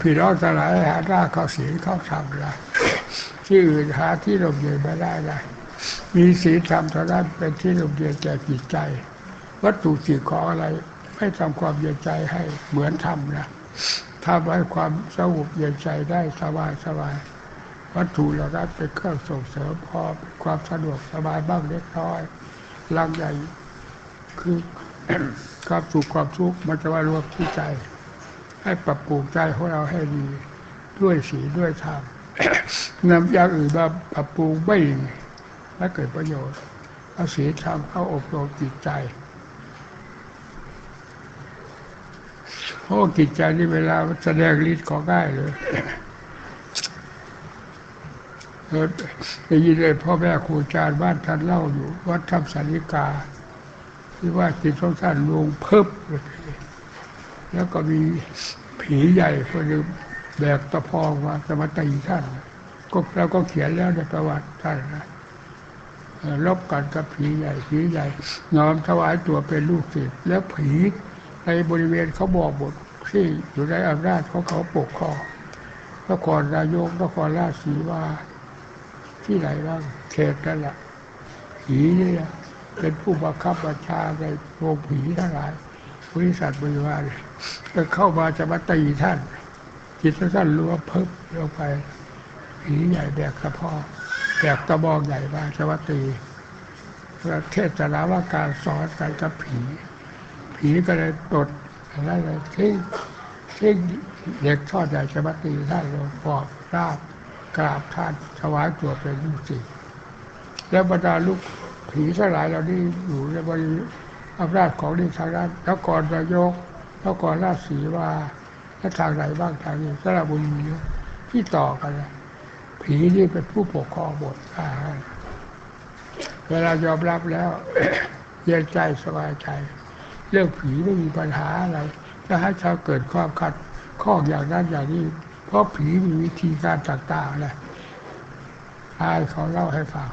พี่น้องทั้งหลายหาหน้าเข้าศีลเข้าธรรมละที่อื่นหาที่ลมเย็นไม่ได้เลยมีศีลธรรมเท่านั้นเป็นที่ลมเย็นแก่จิตใจ วัตถุสิ่งของอะไรไม่ทำความเย็นใจให้เหมือนธรรมนะทำให้ความสงบเย็นใจได้สบายสบายวัตถุเหล่านั้นเป็นเครื่องส่งเสริมพอเป็นความสะดวกสบายบ้างเล็กน้อยลังใหญ่คือความสุขความทุกข์มันจะมารวมที่ใจ ให้ปรับปรุงใจของเราให้ดี ด้วยสีด้วยธรรมนำอย่างอื่นมาปรับปรุงไม่ไม่เกิดประโยชน์เอาสีธรรมเข้าอบรมจิตใจเพราะจิตใจนี่เวลาแสดงฤทธิ์ของง่ายเลยได้ยินเลยพ่อแม่ครูอาจารย์บ้านท่านเล่าอยู่ วัดธรรมสันนิกา ที่ว่าจิตของท่านลงเพิ่มเลย แล้วก็มีผีใหญ่คนหนึ่งแบกตะพองมาจะมาตีท่านก็เราก็เขียนแล้วในประวัติท่านนะลบกันกับผีใหญ่ผีใหญ่น้อมถวายตัวเป็นลูกศิษย์แล้วผีในบริเวณเขาบอกหมดที่อยู่ในอำนาจของเขาปกครองนครนายกนครราชสีมาที่ไหนบ้างเขตนั่นแหละผีนี่เป็นผู้บังคับบัญชาในโรงผีทั้งหลาย บริษัทบริวารจะเข้ามาจะมาตีท่าน จิตท่านรัวเพิ่มลงไปผีใหญ่แบกกระพอแบกตะบองใหญ่มาจะมาตีประเทศนาว่าการสอนกันกับผี ผีก็เลยตดอะไรเลยทิ้งทิ้งเด็กทอดใหญ่จะมาตีท่านลงปอบราบกราบท่านถวายตัวเป็นลูกศิษย์แล้วบรรดาลูกผีทั้งหลายเรานี่อยู่ในบริ อำนาจของนี่ทางด้นแล้วก่อนนายกแล้วก่อนราชสีว่าแล้วทางไหนบ้างทางนี้สระบุรีที่ต่อกันผีนี่เป็นผู้ปกครองหมดเวลายอมรับแล้วเย็นใจสบายใจ เรื่องผีไม่มีปัญหาอะไรจะให้ชาวเกิดความขัดข้องอย่างนั้นอย่างนี้ เพราะผีมีวิธีการต่างๆนะอายเขาเล่าให้ฟัง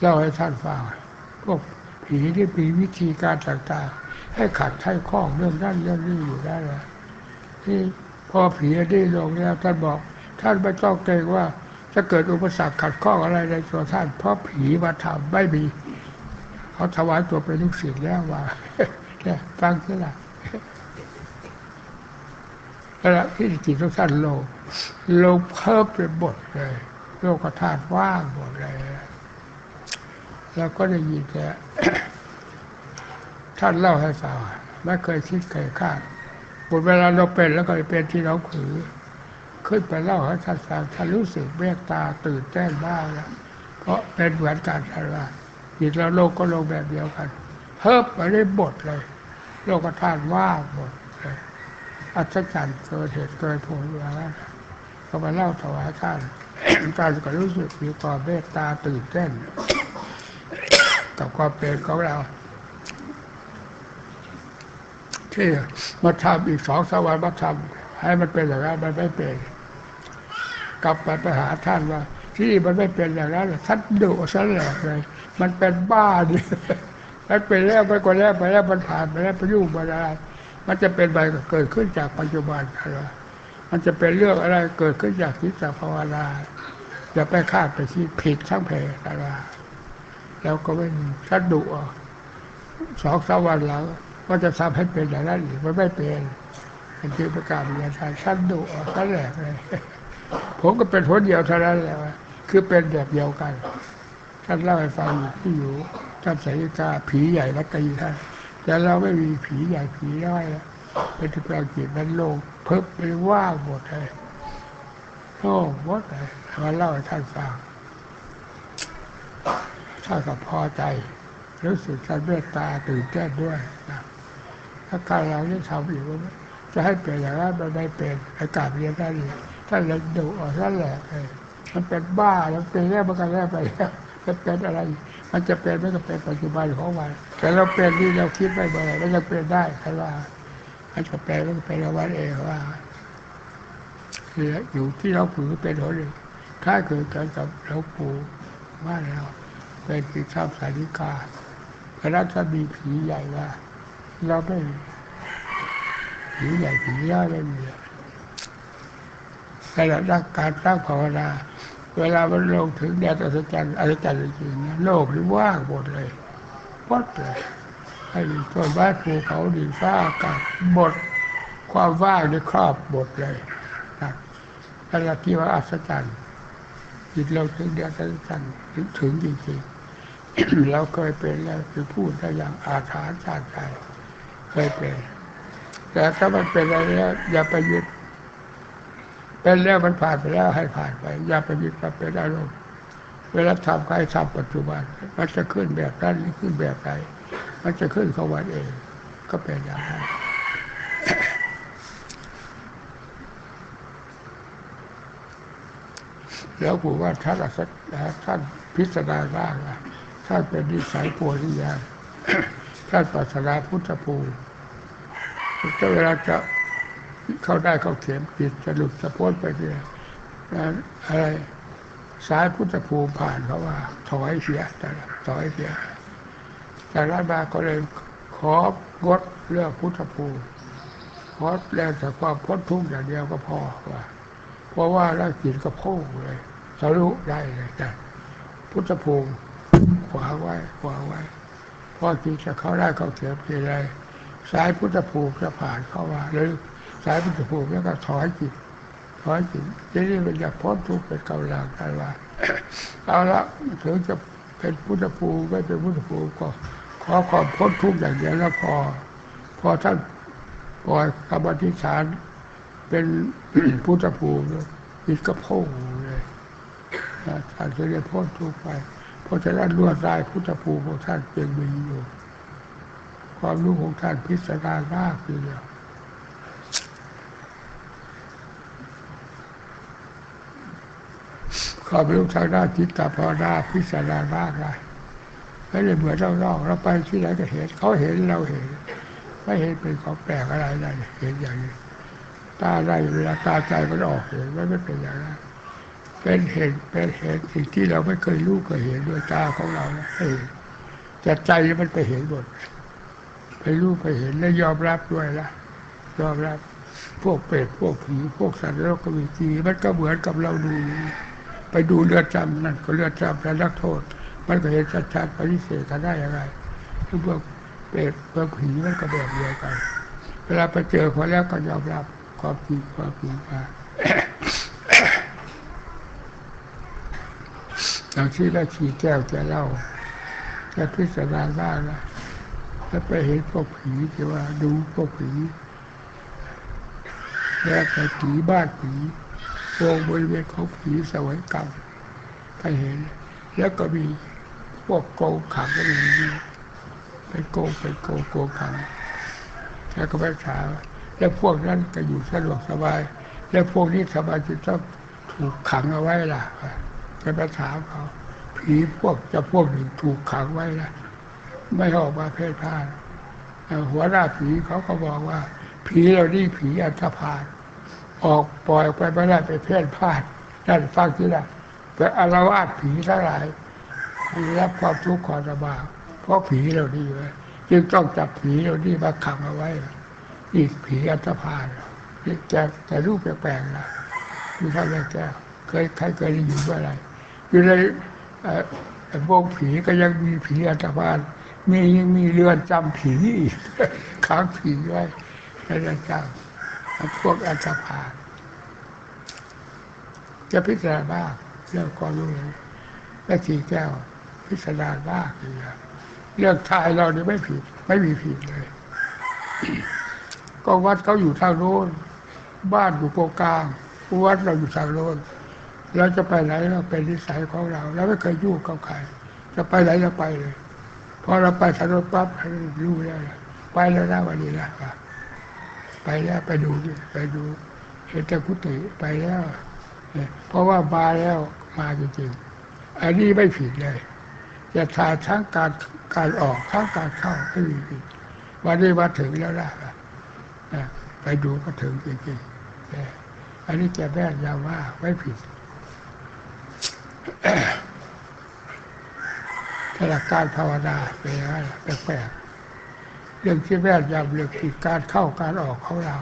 เล่าให้ท่านฟังพวก ผีที่มีวิธีการต่างๆ ให้ขัดให้ข้องเรื่องนั้นเรื่องนี้อยู่ได้เลยที่พอผีได้ลงแล้วท่านบอก ท่านไม่ต้องเกรงว่าจะเกิดอุปสรรคขัดข้องอะไรในตัวท่าน เพราะผีมาทำไม่มีเขาถวายตัวเป็นลูกศิษย์แล้วว่าเนี่ยฟังสิล่ะแล้วที่จิตทุกท่านลกโลกเพิ่มเป็นบทเลยโลกธาตุว่างหมดเลย แล้วก็ได้ยินแต่ท่านเล่าให้ฟังไม่เคยคิดเคยคาดหมดเวลาเราเป็นแล้วก็เป็นที่เราขือ ขึ้นไปเล่าให้ท่านฟังท่านรู้สึกเมตตาตื่นเต้นมากแล้วเพราะเป็นเหมือนการทำงานจิตเราโลกก็ลงแบบเดียวกันเพิ่มไปได้บทเลย โลกธาตุว่างหมดเลยอัศจรรย์เกิดเหตุเกิดผลอะไรก็มาเล่าถวายท่านท่านก็รู้สึกมีความเมตตาตื่นเต้น กับความเป็นของเรา ที่มาทำอีกสองสวรรค์มาทำให้มันเป็นอย่างนั้นมันไม่เป็น กลับไปไปหาท่านว่า ที่มันไม่เป็นอย่างนั้นท่านดุซะแหลกเลย มันเป็นบ้าดิมันเป็นแล้วไปกว่าแล้วไปแล้วมันผ่านไปแล้วไปยุ่งไปอะไรมันจะเป็นไปเกิดขึ้นจากปัจจุบันอะไรมันจะเป็นเรื่องอะไรเกิดขึ้นจากทิฏฐภาวนาอย่าไปคาดไปคิดผิดทั้งเพศอะไร แล้วก็ไม่มีชัดดุสองสามวันหลังก็จะทำให้เป็นอย่างนั้นหรือมันไม่เป็นเป็นคือประกาศมีอาการชัดดุชัดแหลกเลยผมก็เป็นคนเดียวเท่านั้นแหละคือเป็นแบบเดียวกันท่านเล่าให้ฟังที่อยู่ท่านสายกาผีใหญ่วัดตีท่านแต่เราไม่มีผีใหญ่ผีน้อยแล้วเป็นทุกอย่างจิตนั้นโลงเพิ่มไปว่างหมดเลยโอ้หมดเลยมาเล่าให้ท่านฟัง ท่านก็พอใจ รู้สึกท่านเมตตาตื่นเต้นด้วยนะถ้าการเราได้ทำอีกว่จะให้เป็นอย่างนั้นมันไม่เป็นอากาศเรียนได้ดีท่านเลยดุออกท่านแหลกเลยมันเป็นบ้าแล้วเป็นแล้วมันก็แล้วไปแล้วจะเป็นอะไร มันจะเป็นไม่ก็เป็นปัจจุบันของมันแต่เราเป็นที่เราคิดไม่บ่อยแล้วจะเป็นได้ใครว่ามันจะเป็นมันเป็นวันเองว่าอยู่ที่เราผือเป็นคนหนึ่งถ้าเกิดกันกับเราปู่บ้านเรา เป็นผีชอบสาริกาพระราชมีผีใหญ่ว่าเราไม่ผีใหญ่ผีย่อยไม่มีขณะนักการตั้งภาวนาเวลามันลงถึงแดนอัศจรรย์อัศจรรย์จริงๆนะโลกนี่ว่างหมดเลยหมดเลยให้มีต้นไม้ภูเขาดินฟ้าอากาศหมดความว่างนี่ครอบหมดเลยนะขณะที่ว่าอัศจรรย์จิตเราถึงแดนอัศจรรย์ถึงถึงจริงๆ เราเคยเป็นแล้วคือพูดได้อย่างอาถรรพ์ชาติใจเคยเป็นแต่ถ้ามันเป็นอะไรแล้วอย่าไปยึดเป็นแล้วมันผ่านไปแล้วให้ผ่านไป อย่าไปยึดกับเป็นอารมณ์เวลาทำใครทำปัจจุบัน มันจะขึ้นแบบนั้นหรือขึ้นแบบไหนมันจะขึ้นเขาวันเอง ก็เป็นอย่างนั้นแล้วผมว่าท่านอัศท่านพิสดารมากนะ ท่านเป็นนิสัยปัวริยาท่านปรัชนาพุทธภูมิจะเวลาจะเข้าได้เข้าเข็มจิตจะหลุดจะพ้นไปเนี่ยอะไรสายพุทธภูมิผ่านเขาว่า ถอยเสียแต่ถอยเสียแต่รัฐบาลก็เลยของดเรื่องพุทธภูมิขอแรงแต่ความพ้นทุกข์อย่างเดียวก็พอว่า เพราะว่าร่างจิตก็พุ่งเลยทะลุได้เลยแต่พุทธภูมิ ขวาไว้ขวาไว้พอจิตจะเข้าได้เข้าเข็มทีไรสายพุทธภูมิจะผ่านเข้ามาหรือสายพุทธภูมิแล้วก็ถอยจิตถอยจิตทีนี้มันจะพ้นทุกข์เป็นกำลังกันว่าเอาละถึงจะเป็นพุทธภูมิไม่เป็นพุทธภูมิก็ขอความพ้นทุกข์อย่างเดียวแล้วพอ พอท่านปล่อยกรรมธิษฐานเป็นพุทธภูมิจิตก็พุ่งเลยท่านจะได้พ้นทุกข์ไป ราะฉะนั้นลวดลายพุทธภูมิของท่านยังมีอยู่ ความรู้ของท่านพิสดารมากทีเดียวความรู้ทางด้านจิตตภาวนาพิสดารมากเลยไม่ได้เหมือนเรานอกเราไปที่ไหนก็เห็นเขาเห็นเราเห็น ไม่เห็นเป็นของแปลกอะไรเลยเห็นอย่างนี้ตาได้เวลาตาใจมันออกเห็นไม่เป็นอย่างนั้น เป็นเห็นเป็นเห็นสิ่งที่เราไม่เคยรู้เคยเห็นด้วยตาของเราเห็นแต่ใจมันไปเห็นหมดไปรู้ไปเห็นและยอมรับด้วยละยอมรับพวกเปรตพวกผีพวกสัตว์โลกวิจีมันก็เหมือนกับเราดู ไปดูเลือดจำนั่นก็เลือดจำแล้วนักโทษ มันก็เห็นชัดๆปฏิเสธกันได้ยังไงทุกพวกเปรตพวกผีมันก็แบบเดียวกัน เวลาไปเจอคนแล้วก็ยอมรับความจริงความจริงมา อย่างที่เราขี่แก้วจะเล่าจะพิสดารบ้างนะแล้วไปเห็นพวกผีที่ว่าดูพวกผีแล้วไปผีบ้านผีวงบริเวณของผีสวยกรรมไปเห็น แล้วก็มีพวกโกงขังก็มีไปโกงไปโกงโกงขังแล้วก็ไปถามแล้วพวกนั้นก็อยู่สะดวกสบาย แล้วพวกนี้สบายจะต้องถูกขังเอาไว้ล่ะ จะไปถามเขาผีพวกจะพวกหนึ่งถูกขังไว้ล่ะไม่ออกมาเพ่นพ่านหัวหน้าผีเขาก็บอกว่า ผีเรานี่ผีอันธพาลออกปล่อยไปไม่ได้ไปเพ่นพ่านนั่นฟังที่ละไปอารวาสผีทั้งหลายรับความทุกข์ความลำบากเพราะผีเรานี่ไว้จึงต้องจับผีเรานี่มาขังเอาไว้อีกผีอันธพาลนี่แกแต่รูปแปลกๆนะมีท่านแม่แก้วเคยใครเคยได้ยินว่าอะไร อยู่ในวงผีก็ยังมีผีอันธพามียังมีเรือนจำผีอีกค้างผีไว้ในเรือนจำพวกอันธพาจะพิจารณาบ้างเรื่องความรู้และทีแก้ว พิจารณาบ้างเรื่องทายเราเนี่ยไม่ผิด ไม่มีผิดเลย ก็วัดเขาอยู่ทางโน้นบ้านอยู่โปกลางวัดเราอยู่ทางโน้น เราจะไปไหนเราเป็นนิสัยของเรา เราไม่เคยยุ่งกับใคร จะไปไหนเราไปเลย พอเราไปถนนปั๊บรู้แล้วไปแล้วนะวันนี้นะไปแล้วไปดูไปดูเห็นแต่กุฏิไปแล้วเพราะว่ามาแล้วมาจริงๆอันนี้ไม่ผิดเลยจะทาทั้งการการออกทั้งการเข้าไม่มีผิดวันนี้มาถึงแล้วนะไปดูก็ถึงจริงๆอันนี้แกแม่ยาว่าไม่ผิด ถ้าหลักการภาวนาเป็นอะไรแปลกๆเรื่องที่แม่ยำเรื่องผิดการเข้าการออกของเรา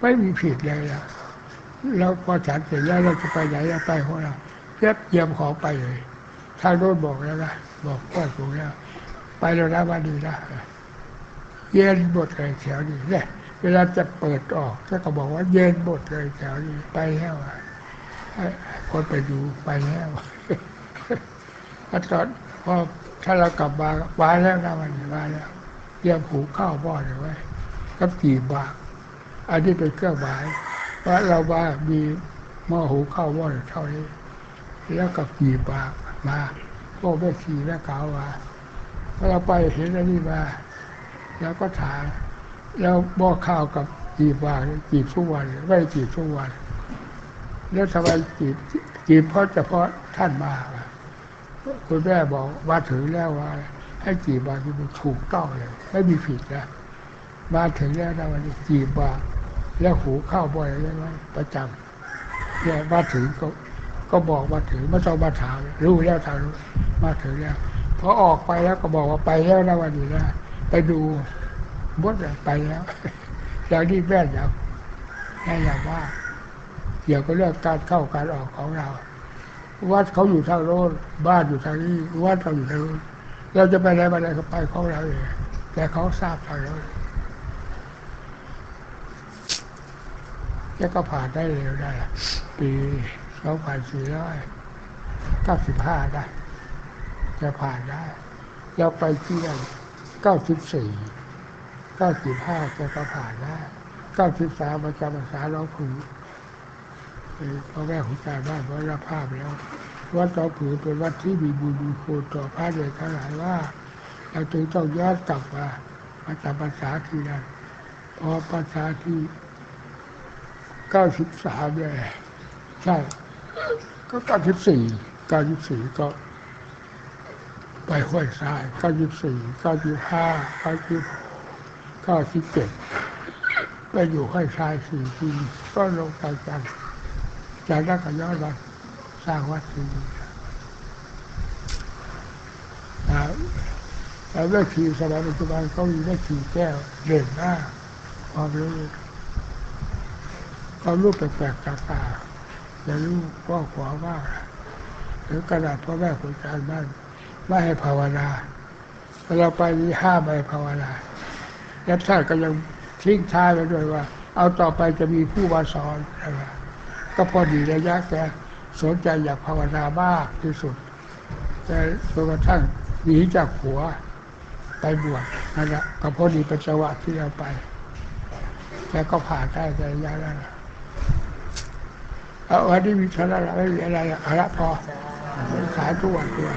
ไม่มีผิดเลยนะแล้วพอฉันเสร็จแล้วเราจะไปไหนเราไปของเราเรียบเยียมของไปเลยทางโน้นบอกแล้วนะบอกพ่อสูงแล้ว ไปแล้วนะวันนี้นะเย็นหมดเลยแถวนี้เนี่ยเวลาจะเปิดออกก็บอกว่าเย็นหมดเลยแถวนี้ไปแล้วอะ คนไปดูไปแล้วแล้วตอนพอถ้าเรากลับมามาแล้วนะวันนี้าแล้วเตรียมผูกข้าวบ่อเลยไว้กับกี่บาทอันนี้เป็นเครื่องหมายว่าเราว่ามีหม้อหุงข้าวบ่อเท่านี้ แล้วกับกี่บาทมาพวกแม่ชีแม่กาวมาพอเราไปเห็นอันนี้มาแล้วก็ถามแล้วหม้อข้าวกับกี่บาทจีบทุกวันไม่จีบทุกวัน แล้วทำไมจีบจีบเพราะเฉพาะท่านมาคุณแม่บอกมาถึงแล้วว่า ให้จีบบาที่มันถูกต้องเลย ไม่มีผิดนะมาถึงแล้วนะวันนี้จีบบาแล้วหูข้าวบ่อยใช่ไหมประจำเนี่ยมาถึงก็ก็บอกมาถึงไม่ต้องมาถามรู้แล้วทางรู้มาถึงแล้วพอออกไปแล้วก็บอกว่าไปแล้วนะวันนี้นะไปดูบดไปแล้วอย่างนี้แม่อยางแม่อยางว่า เกี่ยวกับเรื่องการเข้าการออกของเรา วัดเขาอยู่ทางโน้นบ้านอยู่ทางนี้วัดเราอยู่ทางโน้นเราจะไปไหนมาไหนก็ไปของเราเองแต่เขาทราบทางโน้นแล้วก็ผ่านได้เร็วได้ปีสองพันสี่ร้อยเก้าสิบห้าได้จะผ่านได้เราไปเที่ยวเก้าสิบสี่เก้าสิบห้าจะก็ผ่านได้เก้าสิบสามประจำพรรษาเราผือ พ่อแม่ของใจบ้านวัดภาพแล้ววัดเราผือเป็นวัดที่มีบุญมีคุณต่อพระเดชทั้งหลายว่า เราจึงต้องย้อนกลับมาประจำพรรษาที่นั้นพอพรรษาที่เก้าสิบสามเนี่ยใช่ก็เก้าสิบสี่เก้าสิบสี่ก็ ไปห้วยทรายเก้าสิบสี่เก้าสิบห้าเก้าสิบเก้าสิบเจ็ดไปอยู่ห้วยทรายสี่ปีก็ลงไปจัน จากนั้นก็ย้อนมาสร้างวัดที่นี่แล้วแล้วแม่ชีสมัยปัจจุบันเขามีแม่ชีแก้วเด่นมาความรู้ความรู้แปลกๆต่างๆจะรู้ก็ขวาว่าหรือกระดาษพ่อแม่ครูอาจารย์บ้านไม่ให้ภาวนาเราไปนี้ห้ามไม่ภาวนาแล้วท่านก็ยังทิ้งท้ายไปด้วยว่า เอาต่อไปจะมีผู้มาสอนใช่ไหม ก็พอดีระยะแกสนใจอยากภาวนามากที่สุด แต่จนกระทั่งหนีจากหัวไปบวชนั่นแหละก็พอดีปัจจังหวะที่เราไปแกก็ผ่านได้ในระยะนั้นเอาวันนี้มีเท่านั้นละไม่มีอะไรละเอาละพอขายทุกวันด้วย